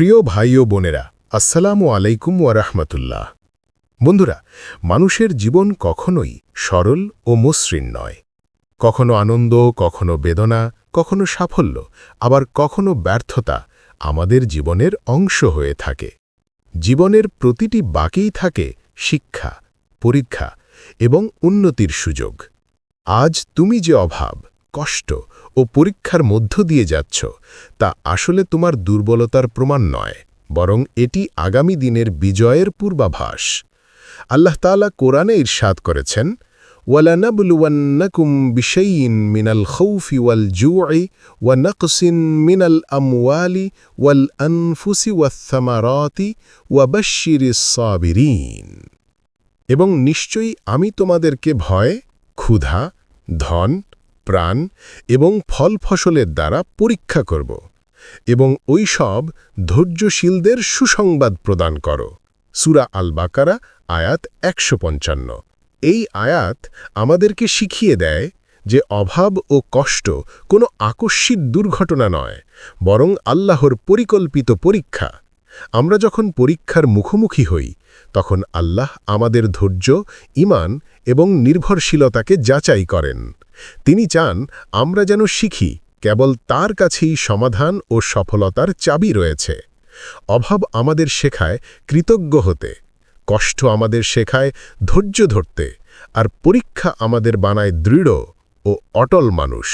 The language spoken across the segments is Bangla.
প্রিয় ভাই ও বোনেরা, আসসালামু আলাইকুম ওয়ারহমতুল্লাহ বন্ধুরা, মানুষের জীবন কখনোই সরল ও মসৃণ নয়। কখনো আনন্দ, কখনো বেদনা, কখনো সাফল্য, আবার কখনো ব্যর্থতা আমাদের জীবনের অংশ হয়ে থাকে। জীবনের প্রতিটি বাকেই থাকে শিক্ষা, পরীক্ষা এবং উন্নতির সুযোগ। আজ তুমি যে অভাব কষ্ট ও পরীক্ষার মধ্য দিয়ে যাচ্ছ তা আসলে তোমার দুর্বলতার প্রমাণ নয় বরং এটি আগামী দিনের বিজয়ের পূর্বাভাস আল্লাহ তালা কোরআনে ইরশাদ করেছেন وَلَنَبْلُوَنَّكُمْ بِشَيْءٍ مِنَ الْخَوْفِ وَالْجُوعِ وَنَقْصٍ مِنَ الْأَمْوَالِ وَالْأَنفُسِ وَالثَّمَرَاتِ وَبَشِّرِ الصَّابِرِينَ এবং নিশ্চয়ই আমি তোমাদেরকে ভয় ক্ষুধা ধন প্রাণ এবং ফল ফসলের দ্বারা পরীক্ষা করব এবং ওই সব ধৈর্যশীলদের সুসংবাদ প্রদান করো। সুরা আল বাকারা আয়াত একশো পঞ্চান্ন। এই আয়াত আমাদেরকে শিখিয়ে দেয় যে অভাব ও কষ্ট কোনো আকস্মিক দুর্ঘটনা নয়, বরং আল্লাহর পরিকল্পিত পরীক্ষা। আমরা যখন পরীক্ষার মুখোমুখি হই তখন আল্লাহ আমাদের ধৈর্য ইমান এবং নির্ভরশীলতাকে যাচাই করেন। তিনি চান আমরা যেন শিখি, কেবল তার কাছেই সমাধান ও সফলতার চাবি রয়েছে। অভাব আমাদের শেখায় কৃতজ্ঞ হতে, কষ্ট আমাদের শেখায় ধৈর্য ধরতে, আর পরীক্ষা আমাদের বানায় দৃঢ় ও অটল মানুষ।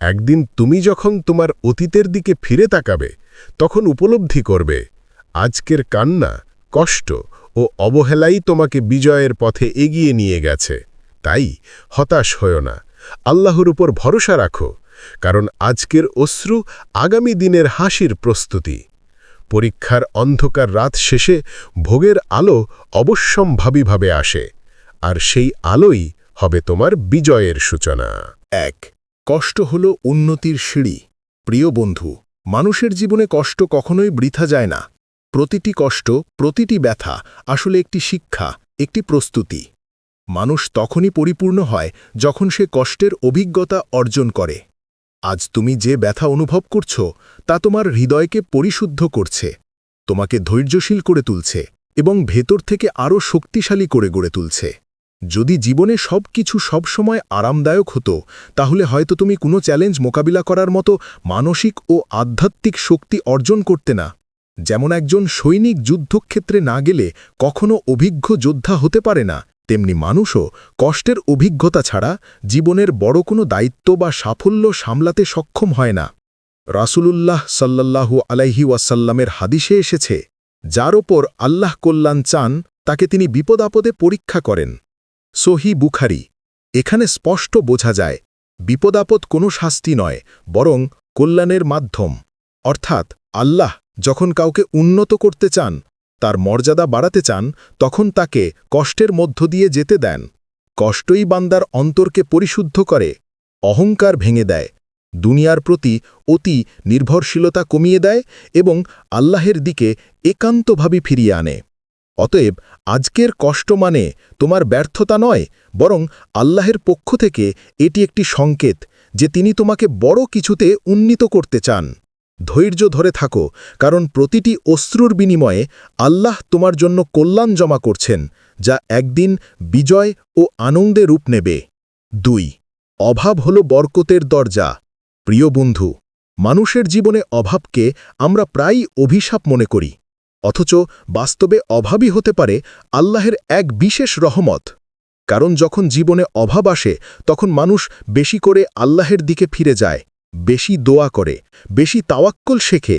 একদিন তুমি যখন তোমার অতীতের দিকে ফিরে তাকাবে, তখন উপলব্ধি করবে, আজকের কান্না কষ্ট ও অবহেলাই তোমাকে বিজয়ের পথে এগিয়ে নিয়ে গেছে। তাই হতাশ হও না। আল্লাহর উপর ভরসা রাখো, কারণ আজকের অশ্রু আগামী দিনের হাসির প্রস্তুতি। পরীক্ষার অন্ধকার রাত শেষে ভোগের আলো অবশ্যম্ভাবীভাবে আসে, আর সেই আলোই হবে তোমার বিজয়ের সূচনা। এক, কষ্ট হল উন্নতির সিঁড়ি। প্রিয় বন্ধু, মানুষের জীবনে কষ্ট কখনোই বৃথা যায় না। প্রতিটি কষ্ট, প্রতিটি ব্যথা আসলে একটি শিক্ষা, একটি প্রস্তুতি। মানুষ তখনই পরিপূর্ণ হয় যখন সে কষ্টের অভিজ্ঞতা অর্জন করে। আজ তুমি যে ব্যথা অনুভব করছ, তা তোমার হৃদয়কে পরিশুদ্ধ করছে, তোমাকে ধৈর্যশীল করে তুলছে এবং ভেতর থেকে আরও শক্তিশালী করে গড়ে তুলছে। যদি জীবনে সব কিছু সবসময় আরামদায়ক হতো, তাহলে হয়তো তুমি কোনো চ্যালেঞ্জ মোকাবিলা করার মতো মানসিক ও আধ্যাত্মিক শক্তি অর্জন করতে না। যেমন একজন সৈনিক যুদ্ধক্ষেত্রে না গেলে কখনো অভিজ্ঞ যোদ্ধা হতে পারে না, তেমনি মানুষও কষ্টের অভিজ্ঞতা ছাড়া জীবনের বড় কোনো দায়িত্ব বা সাফল্য সামলাতে সক্ষম হয় না। রাসূলুল্লাহ সাল্লাল্লাহু আলাইহি ওয়াসাল্লামের হাদিসে এসেছে, যার ওপর আল্লাহ কল্যাণ চান, তাকে তিনি বিপদাপদে পরীক্ষা করেন। সহি বুখারি, এখানে স্পষ্ট বোঝা যায়, বিপদাপদ কোনো শাস্তি নয়, বরং কল্যাণের মাধ্যম। অর্থাৎ আল্লাহ যখন কাউকে উন্নত করতে চান, তার মর্যাদা বাড়াতে চান, তখন তাকে কষ্টের মধ্য দিয়ে যেতে দেন। কষ্টই বান্দার অন্তরকে পরিশুদ্ধ করে, অহংকার ভেঙে দেয়, দুনিয়ার প্রতি অতি নির্ভরশীলতা কমিয়ে দেয় এবং আল্লাহের দিকে একান্তভাবে ফিরিয়ে আনে। অতএব আজকের কষ্ট মানে তোমার ব্যর্থতা নয়, বরং আল্লাহের পক্ষ থেকে এটি একটি সংকেত যে তিনি তোমাকে বড় কিছুতে উন্নীত করতে চান। ধৈর্য ধরে থাকো, কারণ প্রতিটি অশ্রুর বিনিময়ে আল্লাহ তোমার জন্য কল্যাণ জমা করছেন, যা একদিন বিজয় ও আনন্দে রূপ নেবে। দুই, অভাব হল বরকতের দরজা। প্রিয় বন্ধু, মানুষের জীবনে অভাবকে আমরা প্রায়ই অভিশাপ মনে করি, অথচ বাস্তবে অভাবই হতে পারে আল্লাহের এক বিশেষ রহমত। কারণ যখন জীবনে অভাব আসে, তখন মানুষ বেশি করে আল্লাহের দিকে ফিরে যায়। বেশি দোয়া করে, বেশি তাওয়াক্কল শেখে।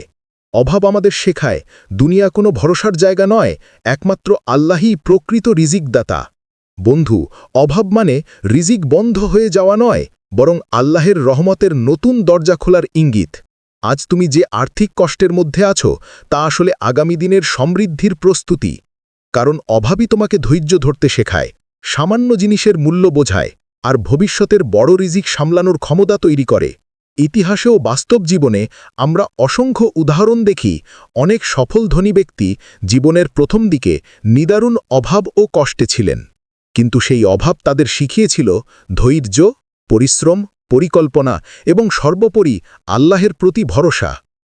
অভাব আমাদের শেখায়, দুনিয়া কোনো ভরসার জায়গা নয়, একমাত্র আল্লাহই প্রকৃত রিজিকদাতা। বন্ধু, অভাব মানে রিজিক বন্ধ হয়ে যাওয়া নয়, বরং আল্লাহের রহমতের নতুন দরজা খোলার ইঙ্গিত। আজ তুমি যে আর্থিক কষ্টের মধ্যে আছো, তা আসলে আগামী দিনের সমৃদ্ধির প্রস্তুতি। কারণ অভাবই তোমাকে ধৈর্য ধরতে শেখায়, সামান্য জিনিসের মূল্য বোঝায়, আর ভবিষ্যতের বড় রিজিক সামলানোর ক্ষমতা তৈরি করে। ইতিহাসেও বাস্তব জীবনে আমরা অসংখ্য উদাহরণ দেখি, অনেক সফল ধনী ব্যক্তি জীবনের প্রথম দিকে নিদারুণ অভাব ও কষ্টে ছিলেন। কিন্তু সেই অভাব তাদের শিখিয়েছিল ধৈর্য, পরিশ্রম, পরিকল্পনা এবং সর্বোপরি আল্লাহের প্রতি ভরসা।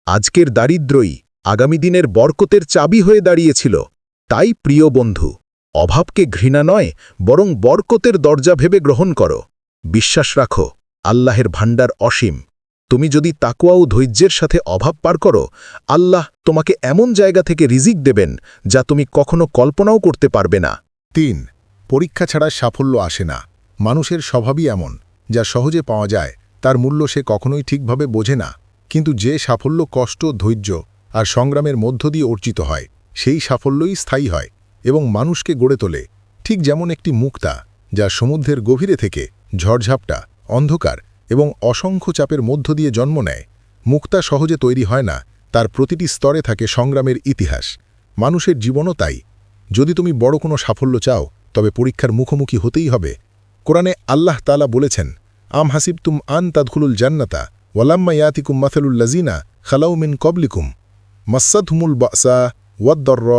আজকের দারিদ্রই আগামী দিনের বরকতের চাবি হয়ে দাঁড়িয়েছিল। তাই প্রিয় বন্ধু, অভাবকে ঘৃণা নয়, বরং বরকতের দরজা ভেবে গ্রহণ করো। বিশ্বাস রাখো, আল্লাহের ভাণ্ডার অসীম। তুমি যদি তাকুয়া ও ধৈর্যের সাথে অভাব পার করো, আল্লাহ তোমাকে এমন জায়গা থেকে রিজিক দেবেন যা তুমি কখনো কল্পনাও করতে পারবে না। তিন, পরীক্ষা ছাড়া সাফল্য আসে না। মানুষের স্বভাবই এমন, যা সহজে পাওয়া যায়, তার মূল্য সে কখনোই ঠিকভাবে বোঝে না। কিন্তু যে সাফল্য কষ্ট, ধৈর্য আর সংগ্রামের মধ্য দিয়ে অর্জিত হয়, সেই সাফল্যই স্থায়ী হয় এবং মানুষকে গড়ে তোলে। ঠিক যেমন একটি মুক্তা, যা সমুদ্রের গভীরে থেকে ঝড়ঝাপটা, অন্ধকার এবং অসংখ্য চাপের মধ্য দিয়ে জন্ম নেয়। মুক্তা সহজে তৈরি হয় না, তার প্রতিটি স্তরে থাকে সংগ্রামের ইতিহাস। মানুষের জীবনও তাই। যদি তুমি বড় কোনো সাফল্য চাও, তবে পরীক্ষার মুখোমুখি হতেই হবে। কোরআনে আল্লাহ তালা বলেছেন, আম হাসিব তুম আন তাদখুলুল জান্নাতা ওয়ালাম্মা ইয়াতিকুম মাথালুল্লাজিনা খালাউমিন কবলিকুম মাসাদহুমুল বাসা ওয়াদ্দর্র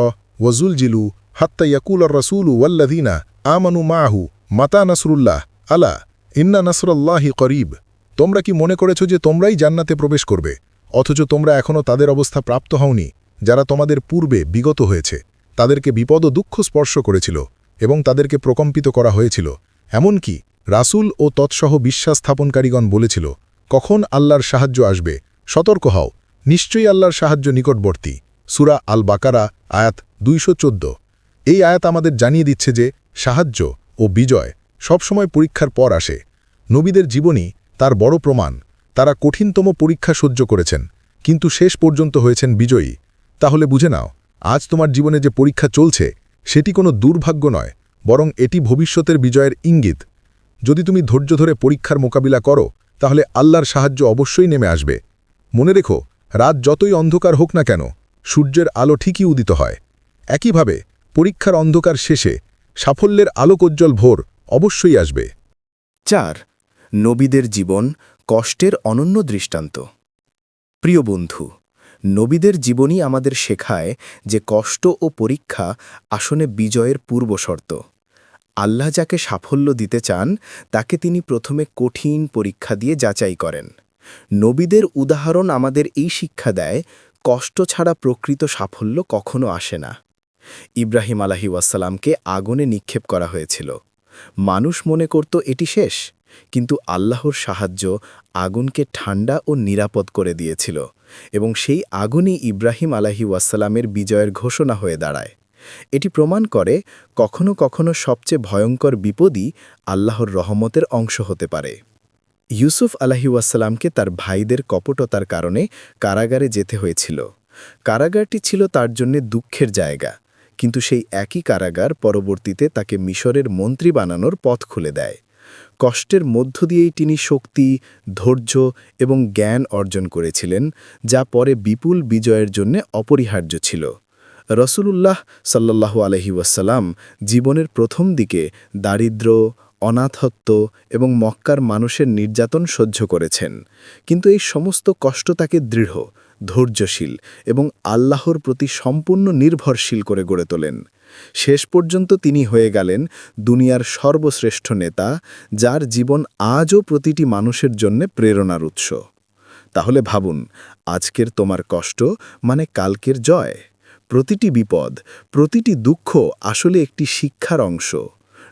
ওয়াজুল জিলু হাত্তা ইয়াকুল রসুলু ওয়াল্লাদিনা আমানু মাহু মাতা নাসরুল্লাহ, আলা ইন্না নাসরুল্লাহি করিব। তোমরা কি মনে করেছ যে তোমরাই জান্নাতে প্রবেশ করবে? অথচ তোমরা এখনও তাদের অবস্থা প্রাপ্ত হওনি, যারা তোমাদের পূর্বে বিগত হয়েছে। তাদেরকে বিপদ ও দুঃখ স্পর্শ করেছিল এবং তাদেরকে প্রকম্পিত করা হয়েছিল। এমনকি রাসূল ও তৎসহ বিশ্বাস স্থাপনকারীগণ বলেছিল, কখন আল্লাহর সাহায্য আসবে? সতর্ক হও। নিশ্চয়ই আল্লাহর সাহায্য নিকটবর্তী। সুরা আল বাকারা আয়াত দুইশো চোদ্দ। এই আয়াত আমাদের জানিয়ে দিচ্ছে যে সাহায্য ও বিজয় সবসময় পরীক্ষার পর আসে। নবীদের জীবনী তার বড় প্রমাণ। তারা কঠিনতম পরীক্ষা সহ্য করেছেন। কিন্তু শেষ পর্যন্ত হয়েছেন বিজয়ী। তাহলে বুঝে নাও, আজ তোমার জীবনে যে পরীক্ষা চলছে, সেটি কোনো দুর্ভাগ্য নয়, বরং এটি ভবিষ্যতের বিজয়ের ইঙ্গিত। যদি তুমি ধৈর্য ধরে পরীক্ষার মোকাবিলা করো, তাহলে আল্লাহর সাহায্য অবশ্যই নেমে আসবে। মনে রেখো, রাত যতই অন্ধকার হোক না কেন, সূর্যের আলো ঠিকই উদিত হয়। একইভাবে, পরীক্ষার অন্ধকার শেষে সাফল্যের আলোকোজ্জ্বল ভোর অবশ্যই আসবে। চার, নবীদের জীবন কষ্টের অনন্য দৃষ্টান্ত। প্রিয় বন্ধু, নবীদের জীবনই আমাদের শেখায় যে কষ্ট ও পরীক্ষা আসনে বিজয়ের পূর্বশর্ত আল্লাহ যাকে সাফল্য দিতে চান, তাকে তিনি প্রথমে কঠিন পরীক্ষা দিয়ে যাচাই করেন। নবীদের উদাহরণ আমাদের এই শিক্ষা দেয়, কষ্ট ছাড়া প্রকৃত সাফল্য কখনো আসে না। ইব্রাহিম আলাহি ওয়াসালামকে আগুনে নিক্ষেপ করা হয়েছিল। মানুষ মনে করত এটি শেষ, কিন্তু আল্লাহর সাহায্য আগুনকে ঠান্ডা ও নিরাপদ করে দিয়েছিল এবং সেই আগুনই ইব্রাহিম আলাহি ওয়াসালামের বিজয়ের ঘোষণা হয়ে দাঁড়ায়। এটি প্রমাণ করে কখনো কখনো সবচেয়ে ভয়ঙ্কর বিপদই আল্লাহর রহমতের অংশ হতে পারে। ইউসুফ আলাহি ওয়াসালামকে তার ভাইদের কপটতার কারণে কারাগারে যেতে হয়েছিল। কারাগারটি ছিল তার জন্য দুঃখের জায়গা। কিন্তু সেই একই কারাগার পরবর্তীতে তাকে মিশরের মন্ত্রী বানানোর পথ খুলে দেয়। কষ্টের মধ্য দিয়েই তিনি শক্তি, ধৈর্য এবং জ্ঞান অর্জন করেছিলেন, যা পরে বিপুল বিজয়ের জন্য অপরিহার্য ছিল। রসুলুল্লাহ সাল্লাল্লাহু আলহি ওয়াসাল্লাম জীবনের প্রথম দিকে দারিদ্র, অনাথত্ব এবং মক্কার মানুষের নির্যাতন সহ্য করেছেন। কিন্তু এই সমস্ত কষ্ট তাকে দৃঢ় ধৈর্যশীল এবং আল্লাহর প্রতি সম্পূর্ণ নির্ভরশীল করে গড়ে তোলেন। শেষ পর্যন্ত তিনি হয়ে গেলেন দুনিয়ার সর্বশ্রেষ্ঠ নেতা, যার জীবন আজও প্রতিটি মানুষের জন্য প্রেরণার উৎস। তাহলে ভাবুন, আজকের তোমার কষ্ট মানে কালকের জয়? প্রতিটি বিপদ, প্রতিটি দুঃখ আসলে একটি শিক্ষার অংশ।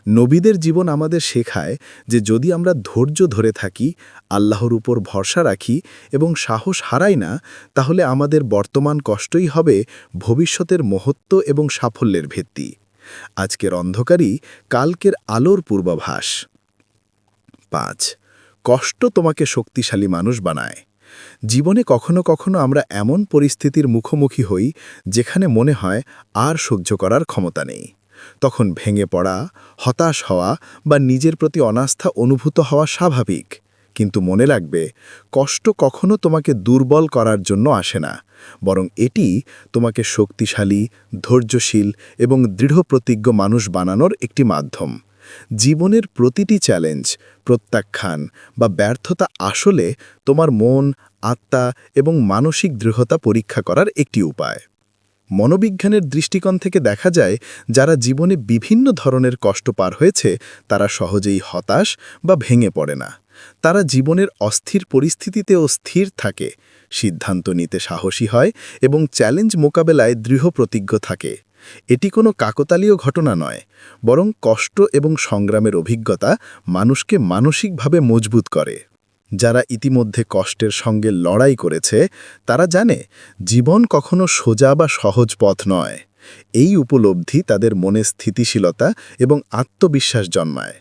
নবীদের জীবন আমাদের শেখায় যে যদি আমরা ধৈর্য ধরে থাকি, আল্লাহর উপর ভরসা রাখি এবং সাহস হারাই না, তাহলে আমাদের বর্তমান কষ্টই হবে ভবিষ্যতের মহত্ব এবং সাফল্যের ভিত্তি। আজকের অন্ধকারই কালকের আলোর পূর্বাভাস। পাঁচ, কষ্ট তোমাকে শক্তিশালী মানুষ বানায়। জীবনে কখনো কখনো আমরা এমন পরিস্থিতির মুখোমুখি হই যেখানে মনে হয় আর সহ্য করার ক্ষমতা নেই। তখন ভেঙে পড়া, হতাশ হওয়া বা নিজের প্রতি অনাস্থা অনুভূত হওয়া স্বাভাবিক। কিন্তু মনে রাখবে কষ্ট কখনো তোমাকে দুর্বল করার জন্য আসে না। বরং এটি তোমাকে শক্তিশালী, ধৈর্যশীল এবং দৃঢ়প্রতিজ্ঞ মানুষ বানানোর একটি মাধ্যম। জীবনের প্রতিটি চ্যালেঞ্জ, প্রত্যাখ্যান বা ব্যর্থতা আসলে তোমার মন, আত্মা এবং মানসিক দৃঢ়তা পরীক্ষা করার একটি উপায়। মনোবিজ্ঞানের দৃষ্টিকোণ থেকে দেখা যায়, যারা জীবনে বিভিন্ন ধরনের কষ্ট পার হয়েছে, তারা সহজেই হতাশ বা ভেঙে পড়ে না। তারা জীবনের অস্থির পরিস্থিতিতেও স্থির থাকে, সিদ্ধান্ত নিতে সাহসী হয় এবং চ্যালেঞ্জ মোকাবেলায় দৃঢ় প্রতিজ্ঞ থাকে। এটি কোনো কাকতালীয় ঘটনা নয়, বরং কষ্ট এবং সংগ্রামের অভিজ্ঞতা মানুষকে মানসিকভাবে মজবুত করে। যারা ইতিমধ্যে কষ্টের সঙ্গে লড়াই করেছে, তারা জানে জীবন কখনো সোজা বা সহজ পথ নয়। এই উপলব্ধি তাদের মনে স্থিতিশীলতা এবং আত্মবিশ্বাস জন্মায়।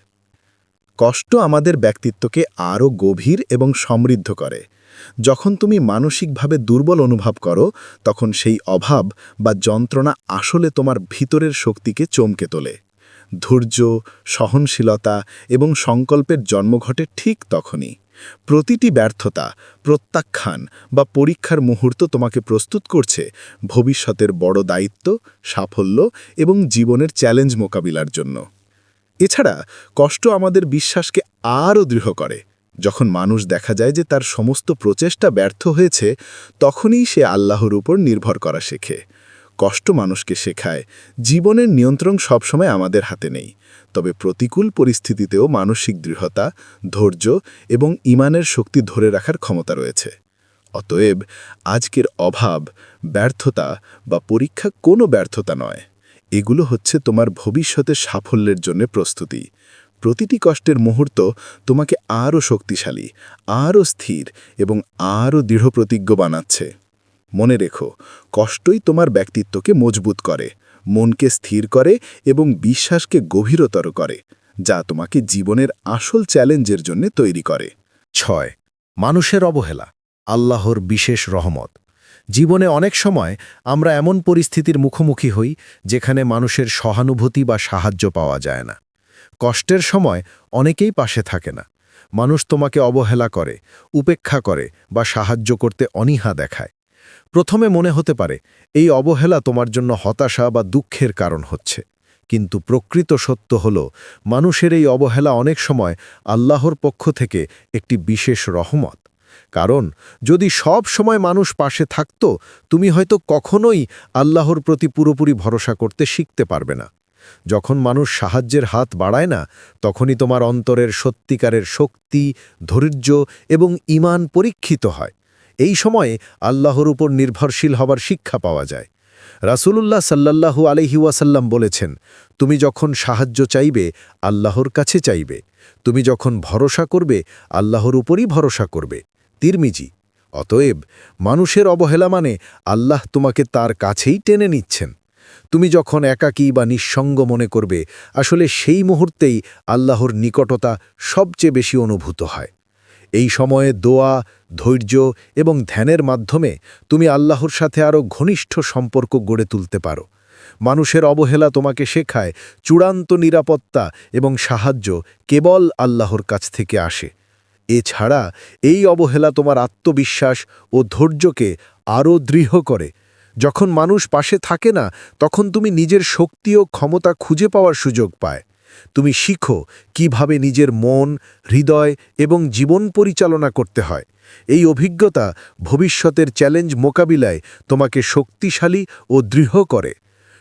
কষ্ট আমাদের ব্যক্তিত্বকে আরও গভীর এবং সমৃদ্ধ করে। যখন তুমি মানসিকভাবে দুর্বল অনুভব করো, তখন সেই অভাব বা যন্ত্রণা আসলে তোমার ভিতরের শক্তিকে চমকে তোলে। ধৈর্য, সহনশীলতা এবং সংকল্পের জন্ম ঘটে ঠিক তখনই। প্রতিটি ব্যর্থতা, প্রত্যাখ্যান বা পরীক্ষার মুহূর্ত তোমাকে প্রস্তুত করছে ভবিষ্যতের বড় দায়িত্ব, সাফল্য এবং জীবনের চ্যালেঞ্জ মোকাবিলার জন্য। এছাড়া কষ্ট আমাদের বিশ্বাসকে আরও দৃঢ় করে। যখন মানুষ দেখা যায় যে তার সমস্ত প্রচেষ্টা ব্যর্থ হয়েছে, তখনই সে আল্লাহর উপর নির্ভর করা শেখে। কষ্ট মানুষকে শেখায়, জীবনের নিয়ন্ত্রণ সবসময় আমাদের হাতে নেই। তবে প্রতিকূল পরিস্থিতিতেও মানসিক দৃঢ়তা, ধৈর্য এবং ইমানের শক্তি ধরে রাখার ক্ষমতা রয়েছে। অতএব আজকের অভাব, ব্যর্থতা বা পরীক্ষা কোনো ব্যর্থতা নয়। এগুলো হচ্ছে তোমার ভবিষ্যতে সাফল্যের জন্য প্রস্তুতি। প্রতিটি কষ্টের মুহূর্ত তোমাকে আরও শক্তিশালী, আরও স্থির এবং আরও দৃঢ় প্রতিজ্ঞ বানাচ্ছে। মনে রেখো, কষ্টই তোমার ব্যক্তিত্বকে মজবুত করে, মনকে স্থির করে এবং বিশ্বাসকে গভীরতর করে, যা তোমাকে জীবনের আসল চ্যালেঞ্জের জন্য তৈরি করে। ছয়, মানুষের অবহেলা, আল্লাহর বিশেষ রহমত। জীবনে অনেক সময় আমরা এমন পরিস্থিতির মুখোমুখি হই, যেখানে মানুষের সহানুভূতি বা সাহায্য পাওয়া যায় না। কষ্টের সময় অনেকেই পাশে থাকে না। মানুষ তোমাকে অবহেলা করে, উপেক্ষা করে বা সাহায্য করতে অনীহা দেখায়। প্রথমে মনে হতে পারে, এই অবহেলা তোমার জন্য হতাশা বা দুঃখের কারণ হচ্ছে। কিন্তু প্রকৃত সত্য হল, মানুষের এই অবহেলা অনেক সময় আল্লাহর পক্ষ থেকে একটি বিশেষ রহমত। কারণ, যদি সব সময় মানুষ পাশে থাকত, তুমি হয়তো কখনোই আল্লাহর প্রতি পুরোপুরি ভরসা করতে শিখতে পারবে না। যখন মানুষ সাহায্যের হাত বাড়ায় না, তখনই তোমার অন্তরের সত্যিকারের শক্তি, ধৈর্য এবং ইমান পরীক্ষিত হয়। এই সময়ে আল্লাহর উপর নির্ভরশীল হবার শিক্ষা পাওয়া যায়। রাসূলুল্লাহ আলহি ওয়াসাল্লাম বলেছেন, তুমি যখন সাহায্য চাইবে, আল্লাহর কাছে চাইবে। তুমি যখন ভরসা করবে, আল্লাহর উপরই ভরসা করবে। তিরমিজি, অতএব মানুষের অবহেলা মানে আল্লাহ তোমাকে তার কাছেই টেনে নিচ্ছেন। তুমি যখন একাকী বা নিঃসঙ্গ মনে করবে, আসলে সেই মুহূর্তেই আল্লাহর নিকটতা সবচেয়ে বেশি অনুভূত হয়। এই সময়ে দোয়া, ধৈর্য এবং ধ্যানের মাধ্যমে তুমি আল্লাহর সাথে আরও ঘনিষ্ঠ সম্পর্ক গড়ে তুলতে পারো। মানুষের অবহেলা তোমাকে শেখায় চূড়ান্ত নিরাপত্তা এবং সাহায্য কেবল আল্লাহর কাছ থেকে আসে। এছাড়া এই অবহেলা তোমার আত্মবিশ্বাস ও ধৈর্যকে আরও দৃঢ় করে। যখন মানুষ পাশে থাকে না, তখন তুমি নিজের শক্তি ও ক্ষমতা খুঁজে পাওয়ার সুযোগ পায়। তুমি শিখো কীভাবে নিজের মন, হৃদয় এবং জীবন পরিচালনা করতে হয়। এই অভিজ্ঞতা ভবিষ্যতের চ্যালেঞ্জ মোকাবিলায় তোমাকে শক্তিশালী ও দৃঢ় করে।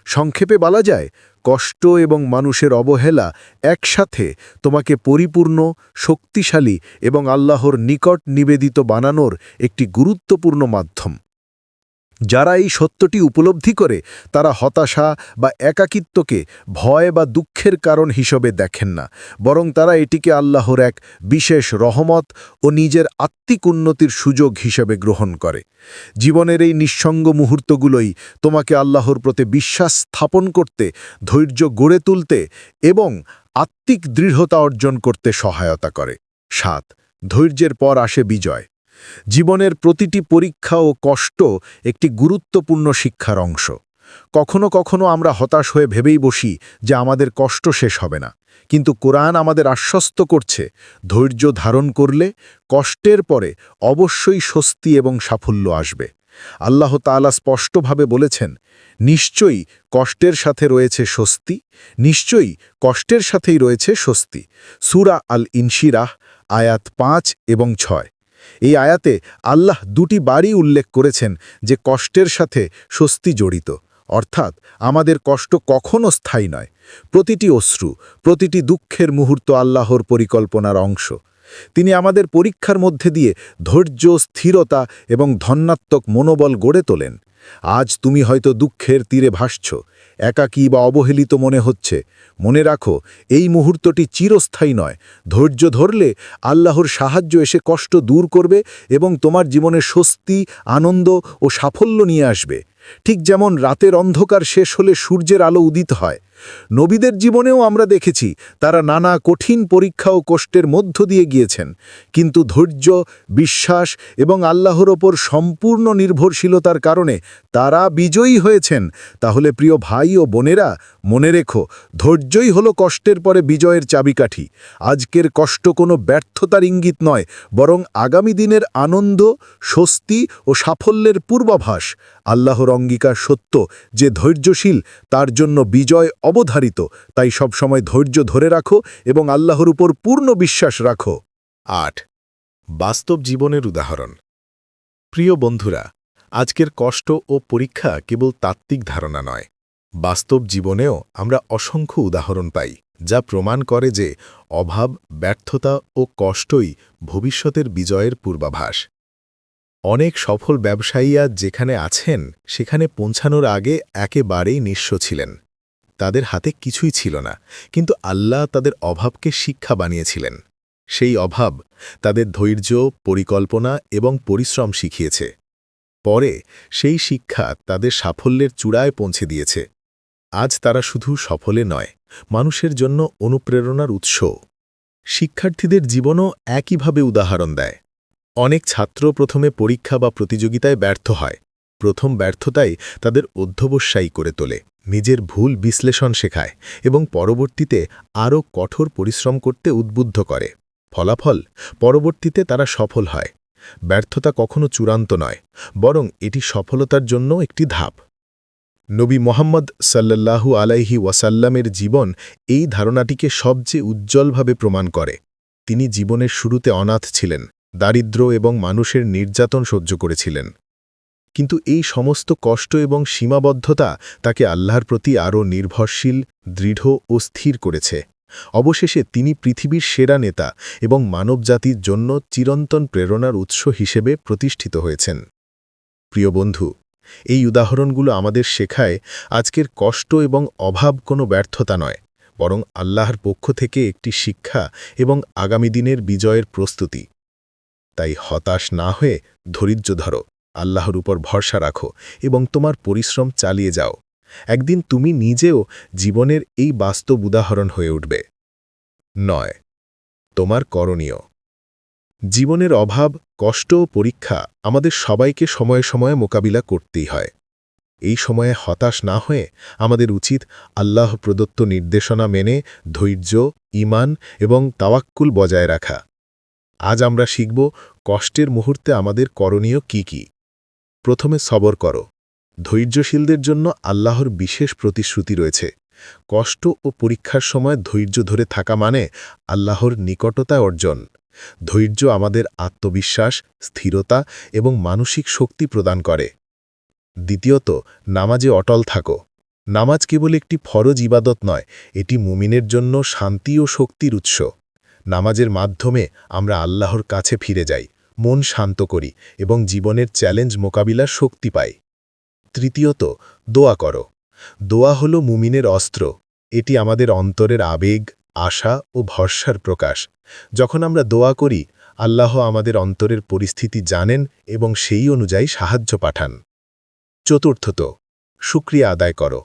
সংক্ষেপে বলা যায়, কষ্ট এবং মানুষের অবহেলা একসাথে তোমাকে পরিপূর্ণ, শক্তিশালী এবং আল্লাহর নিকট নিবেদিত বানানোর একটি গুরুত্বপূর্ণ মাধ্যম। যারা এই সত্যটি উপলব্ধি করে, তারা হতাশা বা একাকিত্বকে ভয় বা দুঃখের কারণ হিসেবে দেখেন না, বরং তারা এটিকে আল্লাহর এক বিশেষ রহমত ও নিজের আত্মিক উন্নতির সুযোগ হিসেবে গ্রহণ করে। জীবনের এই নিঃসঙ্গ মুহূর্তগুলোই তোমাকে আল্লাহর প্রতি বিশ্বাস স্থাপন করতে, ধৈর্য গড়ে তুলতে এবং আত্মিক দৃঢ়তা অর্জন করতে সহায়তা করে। সাত, ধৈর্যের পর আসে বিজয়। জীবনের প্রতিটি পরীক্ষা ও কষ্ট একটি গুরুত্বপূর্ণ শিক্ষার অংশ। কখনো কখনো আমরা হতাশ হয়ে ভেবেই বসি যে আমাদের কষ্ট শেষ হবে না। কিন্তু কোরআন আমাদের আশ্বস্ত করছে, ধৈর্য ধারণ করলে কষ্টের পরে অবশ্যই স্বস্তি এবং সাফল্য আসবে। আল্লাহ তাআলা স্পষ্টভাবে বলেছেন, নিশ্চয়ই কষ্টের সাথে রয়েছে স্বস্তি, নিশ্চয়ই কষ্টের সাথেই রয়েছে স্বস্তি। সুরা আল ইনশিরাহ আয়াত পাঁচ এবং ছয়। এই আয়াতে আল্লাহ দুটি বারই উল্লেখ করেছেন যে কষ্টের সাথে স্বস্তি জড়িত। অর্থাৎ আমাদের কষ্ট কখনও স্থায়ী নয়। প্রতিটি অশ্রু, প্রতিটি দুঃখের মুহূর্ত আল্লাহর পরিকল্পনার অংশ। তিনি আমাদের পরীক্ষার মধ্যে দিয়ে ধৈর্য, স্থিরতা এবং ধন্যাত্মক মনোবল গড়ে তোলেন। আজ তুমি হয়তো দুঃখের তীরে ভাসছ, একাকী বা অবহেলিত মনে হচ্ছে। মনে রাখো, এই মুহূর্তটি চিরস্থায়ী নয়। ধৈর্য ধরলে আল্লাহর সাহায্য এসে কষ্ট দূর করবে এবং তোমার জীবনে স্বস্তি, আনন্দ ও সাফল্য নিয়ে আসবে। ঠিক যেমন রাতের অন্ধকার শেষ হলে সূর্যের আলো উদিত হয় নবীদের জীবনেও আমরা দেখেছি, তারা নানা কঠিন পরীক্ষা ও কষ্টের মধ্য দিয়ে গিয়েছেন। কিন্তু ধৈর্য, বিশ্বাস এবং আল্লাহর ওপর সম্পূর্ণ নির্ভরশীলতার কারণে তারা বিজয়ী হয়েছেন। তাহলে প্রিয় ভাই ও বোনেরা, মনে রেখো, ধৈর্যই হলো কষ্টের পরে বিজয়ের চাবিকাঠি। আজকের কষ্ট কোনো ব্যর্থতার ইঙ্গিত নয়, বরং আগামী দিনের আনন্দ, স্বস্তি ও সাফল্যের পূর্বাভাস। আল্লাহর অঙ্গীকার সত্য, যে ধৈর্যশীল, তার জন্য বিজয় অবধারিত। তাই সবসময় ধৈর্য ধরে রাখো এবং আল্লাহর উপর পূর্ণ বিশ্বাস রাখো। আট। বাস্তব জীবনের উদাহরণ। প্রিয় বন্ধুরা, আজকের কষ্ট ও পরীক্ষা কেবল তাত্ত্বিক ধারণা নয়। বাস্তব জীবনেও আমরা অসংখ্য উদাহরণ পাই, যা প্রমাণ করে যে অভাব, ব্যর্থতা ও কষ্টই ভবিষ্যতের বিজয়ের পূর্বাভাস। অনেক সফল ব্যবসায়ীরা যেখানে আছেন, সেখানে পৌঁছানোর আগে একেবারেই নিঃস্ব ছিলেন। তাদের হাতে কিছুই ছিল না, কিন্তু আল্লাহ তাদের অভাবকে শিক্ষা বানিয়েছিলেন। সেই অভাব তাদের ধৈর্য, পরিকল্পনা এবং পরিশ্রম শিখিয়েছে। পরে সেই শিক্ষা তাদের সাফল্যের চূড়ায় পৌঁছে দিয়েছে। আজ তারা শুধু সফলে নয়, মানুষের জন্য অনুপ্রেরণার উৎস শিক্ষার্থীদের জীবনও একইভাবে উদাহরণ দেয়। অনেক ছাত্র প্রথমে পরীক্ষা বা প্রতিযোগিতায় ব্যর্থ হয়। প্রথম ব্যর্থতাই তাদের অধ্যবসায়ী করে তোলে, নিজের ভুল বিশ্লেষণ শেখায় এবং পরবর্তীতে আরও কঠোর পরিশ্রম করতে উদ্বুদ্ধ করে। ফলাফল, পরবর্তীতে তারা সফল হয়। ব্যর্থতা কখনো চূড়ান্ত নয়, বরং এটি সফলতার জন্য একটি ধাপ। নবী মোহাম্মদ সাল্লাল্লাহু আলাইহি ওয়াসাল্লামের জীবন এই ধারণাটিকে সবচেয়ে উজ্জ্বলভাবে প্রমাণ করে। তিনি জীবনের শুরুতে অনাথ ছিলেন দারিদ্র এবং মানুষের নির্যাতন সহ্য করেছিলেন। কিন্তু এই সমস্ত কষ্ট এবং সীমাবদ্ধতা তাকে আল্লাহর প্রতি আরও নির্ভরশীল, দৃঢ় ও স্থির করেছে। অবশেষে তিনি পৃথিবীর সেরা নেতা এবং মানবজাতির জন্য চিরন্তন প্রেরণার উৎস হিসেবে প্রতিষ্ঠিত হয়েছেন। প্রিয় বন্ধু, এই উদাহরণগুলো আমাদের শেখায় আজকের কষ্ট এবং অভাব কোনো ব্যর্থতা নয়, বরং আল্লাহর পক্ষ থেকে একটি শিক্ষা এবং আগামী দিনের বিজয়ের প্রস্তুতি। তাই হতাশ না হয়ে ধৈর্য ধরো, আল্লাহর উপর ভরসা রাখো এবং তোমার পরিশ্রম চালিয়ে যাও। একদিন তুমি নিজেও জীবনের এই বাস্তব উদাহরণ হয়ে উঠবে। নয়, তোমার করণীয়। জীবনের অভাব, কষ্ট ও পরীক্ষা আমাদের সবাইকে সময়ে সময়ে মোকাবিলা করতেই হয়। এই সময়ে হতাশ না হয়ে আমাদের উচিত আল্লাহ প্রদত্ত নির্দেশনা মেনে ধৈর্য ইমান এবং তাওয়াক্কুল বজায় রাখা। আজ আমরা শিখব কষ্টের মুহূর্তে আমাদের করণীয় কি কি। প্রথমে সবর করো। ধৈর্যশীলদের জন্য আল্লাহর বিশেষ প্রতিশ্রুতি রয়েছে। কষ্ট ও পরীক্ষার সময় ধৈর্য ধরে থাকা মানে আল্লাহর নিকটতা অর্জন। ধৈর্য আমাদের আত্মবিশ্বাস, স্থিরতা এবং মানসিক শক্তি প্রদান করে। দ্বিতীয়ত, নামাজে অটল থাকো। নামাজ কেবল একটি ফরজ ইবাদত নয়, এটি মুমিনের জন্য শান্তি ও শক্তির উৎস। নামাজের মাধ্যমে আমরা আল্লাহর কাছে ফিরে যাই, মন শান্ত করি এবং জীবনের চ্যালেঞ্জ মোকাবিলার শক্তি পাই। তৃতীয়ত, দোয়া করো। দোয়া হল মুমিনের অস্ত্র। এটি আমাদের অন্তরের আবেগ, আশা ও ভরসার প্রকাশ। যখন আমরা দোয়া করি, আল্লাহ আমাদের অন্তরের পরিস্থিতি জানেন এবং সেই অনুযায়ী সাহায্য পাঠান। চতুর্থত সুক্রিয়া আদায় করো।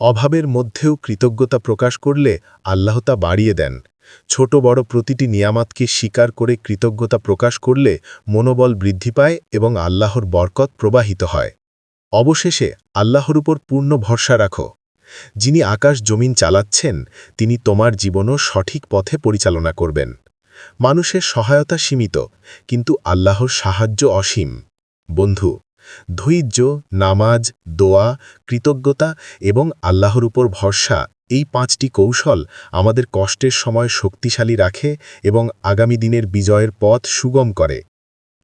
অভাবের মধ্যেও কৃতজ্ঞতা প্রকাশ করলে আল্লাহ তা বাড়িয়ে দেন। ছোট বড় প্রতিটি নিয়ামাতকে স্বীকার করে কৃতজ্ঞতা প্রকাশ করলে মনোবল বৃদ্ধি পায় এবং আল্লাহর বরকত প্রবাহিত হয়। অবশেষে আল্লাহর উপর পূর্ণ ভরসা রাখো। যিনি আকাশ জমিন চালাচ্ছেন, তিনি তোমার জীবনও সঠিক পথে পরিচালনা করবেন। মানুষের সহায়তা সীমিত, কিন্তু আল্লাহর সাহায্য অসীম। বন্ধু, ধৈর্য, নামাজ, দোয়া, কৃতজ্ঞতা এবং আল্লাহর উপর ভরসা এই পাঁচটি কৌশল আমাদের কষ্টের সময় শক্তিশালী রাখে এবং আগামী দিনের বিজয়ের পথ সুগম করে।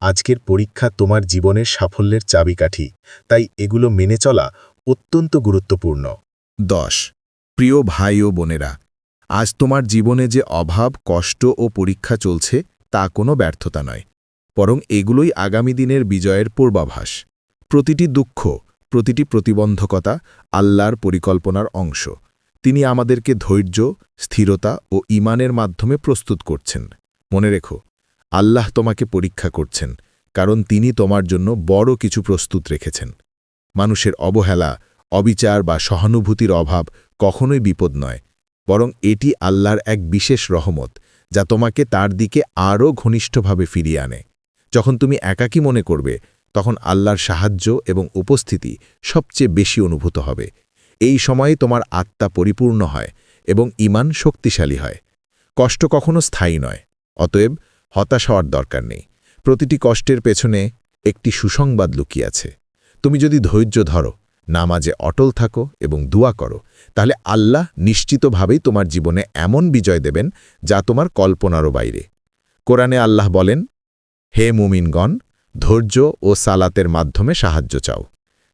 আজকের পরীক্ষা তোমার জীবনের সাফল্যের চাবিকাঠি, তাই এগুলো মেনে চলা অত্যন্ত গুরুত্বপূর্ণ। দশ। প্রিয় ভাই ও বোনেরা, আজ তোমার জীবনে যে অভাব, কষ্ট ও পরীক্ষা চলছে, তা কোনো ব্যর্থতা নয়। বরং এগুলোই আগামী দিনের বিজয়ের পূর্বাভাস। প্রতিটি দুঃখ, প্রতিটি প্রতিবন্ধকতা আল্লাহর পরিকল্পনার অংশ। তিনি আমাদেরকে ধৈর্য, স্থিরতা ও ইমানের মাধ্যমে প্রস্তুত করছেন। মনে রেখো, আল্লাহ তোমাকে পরীক্ষা করছেন, কারণ তিনি তোমার জন্য বড় কিছু প্রস্তুত রেখেছেন। মানুষের অবহেলা, অবিচার বা সহানুভূতির অভাব কখনোই বিপদ নয়, বরং এটি আল্লাহর এক বিশেষ রহমত, যা তোমাকে তার দিকে আরও ঘনিষ্ঠভাবে ফিরিয়ে আনে। যখন তুমি একাকী মনে করবে, তখন আল্লাহর সাহায্য এবং উপস্থিতি সবচেয়ে বেশি অনুভূত হবে। এই সময়ে তোমার আত্মা পরিপূর্ণ হয় এবং ইমান শক্তিশালী হয়। কষ্ট কখনো স্থায়ী নয়, অতএব হতাশ হওয়ার দরকার নেই। প্রতিটি কষ্টের পেছনে একটি সুসংবাদ লুকিয়ে আছে। তুমি যদি ধৈর্য ধরো, নামাজে অটল থাকো এবং দোয়া করো, তাহলে আল্লাহ নিশ্চিতভাবেই তোমার জীবনে এমন বিজয় দেবেন যা তোমার কল্পনারও বাইরে। কোরআনে আল্লাহ বলেন, হে মুমিনগণ, ধৈর্য ও সালাতের মাধ্যমে সাহায্য চাও।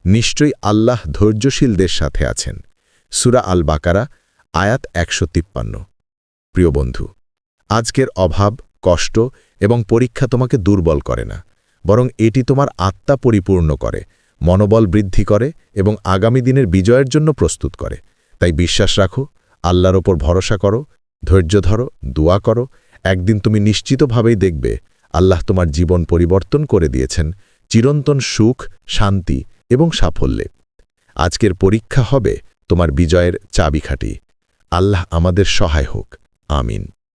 নিশ্চয়ই আল্লাহ ধৈর্যশীলদের সাথে আছেন। সুরা আল বাকারা আয়াত একশো তিপ্পান্ন। প্রিয় বন্ধু, আজকের অভাব, কষ্ট এবং পরীক্ষা তোমাকে দুর্বল করে না, বরং এটি তোমার আত্মা পরিপূর্ণ করে, মনোবল বৃদ্ধি করে এবং আগামী দিনের বিজয়ের জন্য প্রস্তুত করে। তাই বিশ্বাস রাখো, আল্লাহর ওপর ভরসা করো, ধৈর্য ধরো, দোয়া করো, একদিন তুমি নিশ্চিতভাবেই দেখবে, আল্লাহ তোমার জীবন পরিবর্তন করে দিয়েছেন, চিরন্তন সুখ, শান্তি এবং সাফল্যে। আজকের পরীক্ষা হবে তোমার বিজয়ের চাবিকাঠি। আল্লাহ আমাদের সহায় হোক। আমিন।